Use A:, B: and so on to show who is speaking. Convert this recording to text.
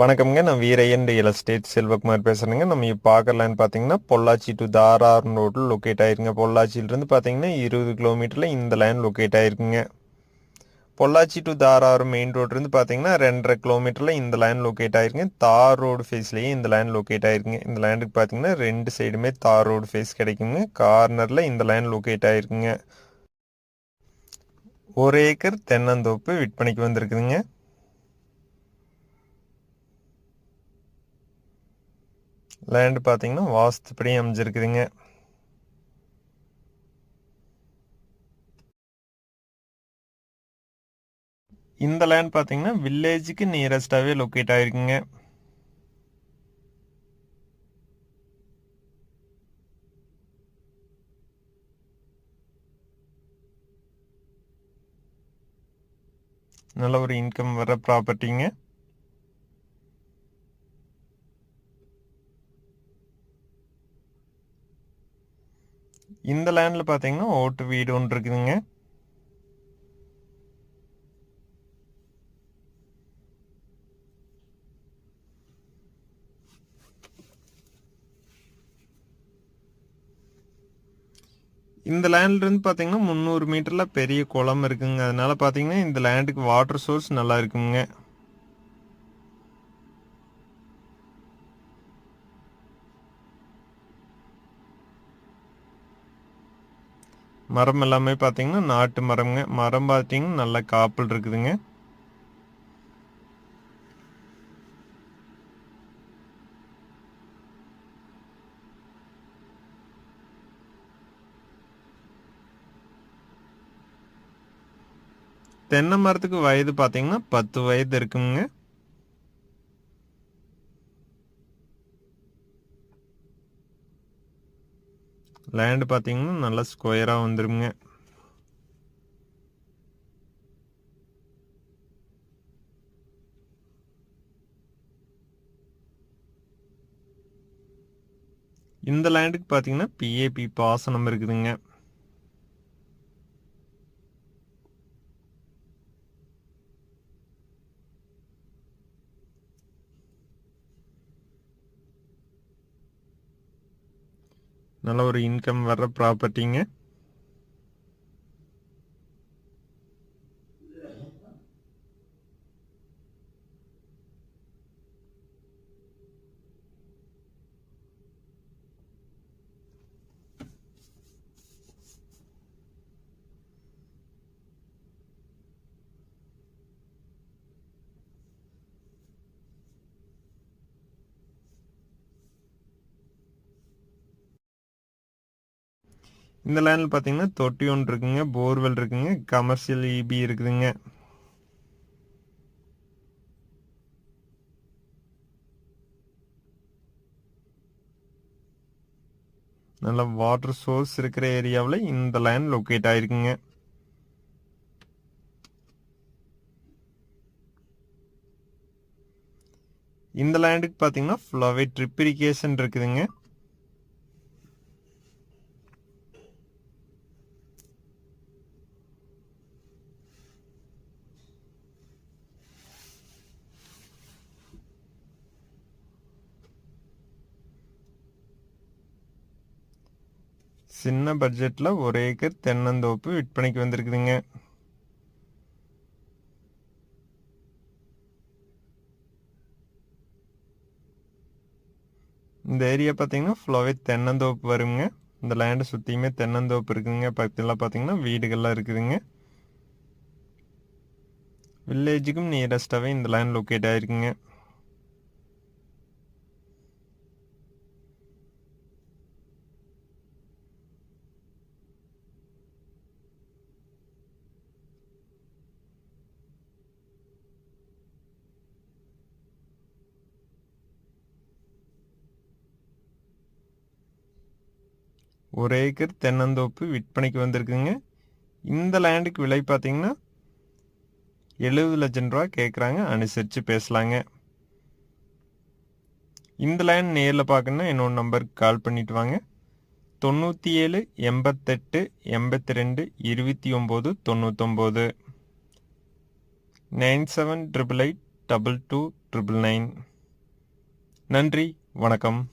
A: வணக்கம்ங்க. நான் Veeraiyan real estate Selvakumar பேசுகிறேங்க நம்ம இப்போ பார்க்கலான்னு பார்த்தீங்கன்னா பொள்ளாச்சி டு தாரார் ரோட்டில் லொக்கேட் ஆயிருங்க. பொள்ளாச்சியிலிருந்து பார்த்தீங்கன்னா இருபது கிலோமீட்டரில் இந்த லைன் லொக்கேட் ஆயிருக்குங்க. பொள்ளாச்சி டு தாரார் மெயின் ரோட்லேருந்து பார்த்தீங்கன்னா ரெண்டரை கிலோமீட்டரில் இந்த லைன் லொக்கேட் ஆயிருங்க. தார் ரோடு ஃபேஸ்லேயே இந்த லைன் லொக்கேட் ஆயிருக்குங்க இந்த லேண்டுக்கு பார்த்தீங்கன்னா ரெண்டு சைடுமே தார் ரோடு ஃபேஸ் கிடைக்குங்க. கார்னரில் இந்த லைன் லொக்கேட் ஆயிருக்குங்க. ஒரு ஏக்கர் தென்னந்தோப்பு விற்பனைக்கு வந்திருக்குதுங்க. லேண்டு பார்த்தீங்கன்னா வாஸ்துப்படி அமைஞ்சிருக்குதுங்க. இந்த லேண்ட் பார்த்தீங்கன்னா வில்லேஜுக்கு நியரஸ்டாகவே லொக்கேட் ஆகிருக்குங்க நல்ல ஒரு இன்கம் வர ப்ராப்பர்ட்டிங்க இந்த லேண்டில் பார்த்தீங்கன்னா ஓட்டு வீடு ஒன்று இருக்குதுங்க. இந்த லேண்ட்லேருந்து பார்த்தீங்கன்னா முந்நூறு மீட்டரில் பெரிய குளம் இருக்குங்க. அதனால் பார்த்தீங்கன்னா இந்த லேண்டுக்கு வாட்டர் சோர்ஸ் நல்லா இருக்குங்க. மரம் எல்லாமே பார்த்தீங்கன்னா நாட்டு மரம்ங்க. மரம் பார்த்தீங்கன்னா நல்லா காப்பல் இருக்குதுங்க. தென்னை மரத்துக்கு வயது பார்த்தீங்கன்னா பத்து வயது இருக்குங்க. லேண்டு பார்த்தீங்கன்னா நல்லா ஸ்கொயராக வந்துருங்க. இந்த லேண்டுக்கு பார்த்தீங்கன்னா பிஏபி பாசனம் இருக்குதுங்க. நல்ல ஒரு இன்கம் வர்ற ப்ராப்பர்ட்டிங்க இந்த லேண்டில் பார்த்தீங்கன்னா தொட்டி ஒன்று இருக்குங்க போர்வெல் இருக்குங்க கமர்ஷியல் இபி இருக்குதுங்க. நல்ல வாட்டர் சோர்ஸ் இருக்கிற ஏரியாவில் இந்த லேண்ட் லொக்கேட் ஆயிருக்குங்க. இந்த லேண்டுக்கு பார்த்தீங்கன்னா ஃபுல்லாகவே ட்ரிப் இரிகேஷன் இருக்குதுங்க. சின்ன பட்ஜெட்டில் ஒரு ஏக்கர் தென்னந்தோப்பு விற்பனைக்கு வந்திருக்குதுங்க. இந்த ஏரியா பார்த்தீங்கன்னா ஃபுல்லாகவே தென்னந்தோப்பு வருங்க. இந்த லேண்டை சுற்றியுமே தென்னந்தோப்பு இருக்குதுங்க பக்கத்தில் பார்த்தீங்கன்னா வீடுகள்லாம் இருக்குதுங்க. வில்லேஜுக்கும் நியரஸ்டாகவே இந்த லேண்ட் லொக்கேட் ஆகிருக்குங்க ஒரு ஏக்கர் தென்னந்தோப்பு விற்பனைக்கு வந்திருக்குங்க. இந்த லேண்டுக்கு விலை பார்த்தீங்கன்னா எழுபது லட்சம் ரூபா கேட்குறாங்க அனுசரித்து பேசலாங்க. இந்த லேண்ட் நேரில் பார்க்கணுன்னா என்னோட நம்பருக்கு கால் பண்ணிட்டு வாங்க. தொண்ணூற்றி ஏழு எண்பத்தெட்டு எண்பத்தி ரெண்டு இருபத்தி ஒம்பது தொண்ணூத்தொம்பது. Nine seven triple eight double two triple nine. நன்றி. வணக்கம்.